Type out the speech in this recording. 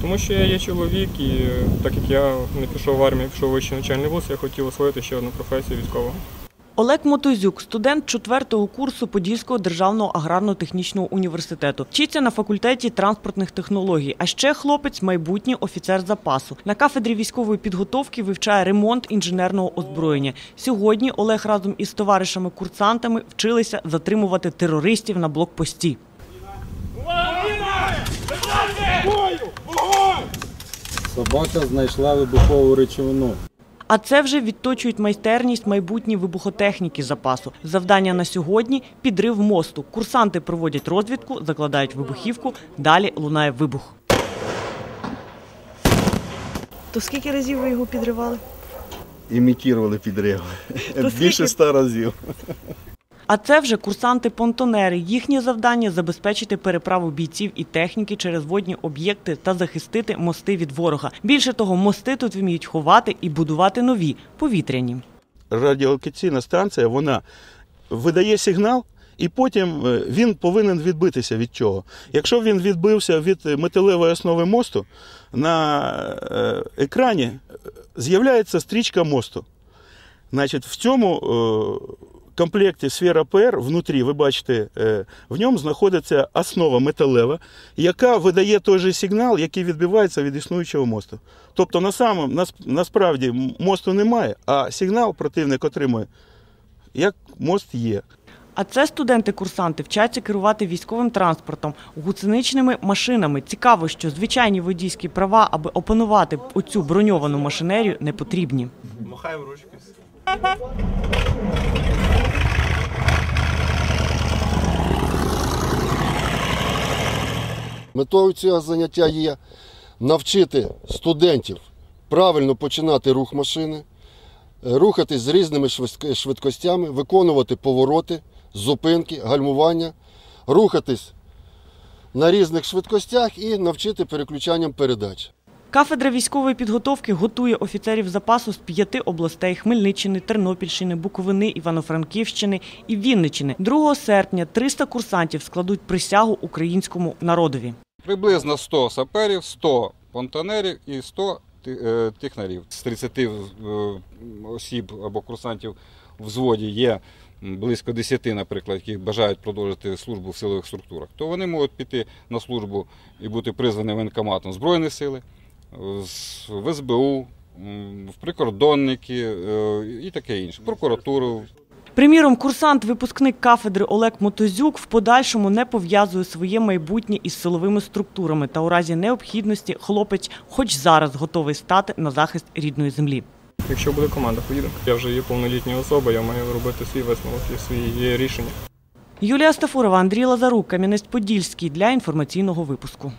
Тому що я є чоловік, і е, так як я не пішов в армію, пішов в вищий навчальний вуз, я хотів освоїти ще одну професію військового. Олег Мотозюк, студент четвертого курсу Подільського державного аграрно-технічного університету, вчиться на факультеті транспортних технологій. А ще хлопець майбутній офіцер запасу. На кафедрі військової підготовки вивчає ремонт інженерного озброєння. Сьогодні Олег разом із товаришами-курсантами вчилися затримувати терористів на блокпості. Собака знайшла вибухову речовину. А це вже відточують майстерність майбутні вибухотехніки запасу. Завдання на сьогодні підрив мосту. Курсанти проводять розвідку, закладають вибухівку. Далі лунає вибух. То скільки разів ви його підривали? імітували підрив. Більше ста разів. А це вже курсанти-понтонери. Їхнє завдання забезпечити переправу бійців і техніки через водні об'єкти та захистити мости від ворога. Більше того, мости тут вміють ховати і будувати нові повітряні. Радіолокаційна станція вона видає сигнал, і потім е, він повинен відбитися від чого. Якщо він відбився від металевої основи мосту, на е, екрані з'являється стрічка мосту. Значить, в цьому е, комплекті сфера ПР внутрі, ви бачите, е, в ньому знаходиться основа металева, яка видає той же сигнал, який відбивається від існуючого мосту. Тобто, на самом, нас, насправді мосту немає, а сигнал противник отримує, як мост є. А це студенти-курсанти вчаться керувати військовим транспортом, гусеничними машинами. Цікаво, що звичайні водійські права, аби опанувати оцю броньовану машинерію, не потрібні. Махаємо ручки. Метою цього заняття є навчити студентів правильно починати рух машини, е, рухатись з різними швидкостями, виконувати повороти, зупинки, гальмування, рухатись на різних швидкостях і навчити переключанням передач. Кафедра військової підготовки готує офіцерів запасу з п'яти областей Хмельниччини, Тернопільщини, Буковини, Івано-Франківщини і Вінниччини. 2 серпня 300 курсантів складуть присягу українському народові. Приблизно 100 саперів, 100 понтонерів і 100 ти- е, технарів. З 30 е, осіб або курсантів в взводі є близько 10, наприклад, які бажають продовжити службу в силових структурах, то вони можуть піти на службу і бути призвані воєнкоматом Збройних сили, е, в СБУ, в прикордонники і таке інше, прокуратуру, Приміром, курсант-випускник кафедри Олег Мотозюк в подальшому не пов'язує своє майбутнє із силовими структурами та у разі необхідності хлопець, хоч зараз готовий стати на захист рідної землі. Якщо буде команда, поїдемо. Я вже є повнолітня особа, я маю робити свій висновок і свої рішення. Юлія Стафурова, Андрій Лазарук, Кам'янець-Подільський для інформаційного випуску.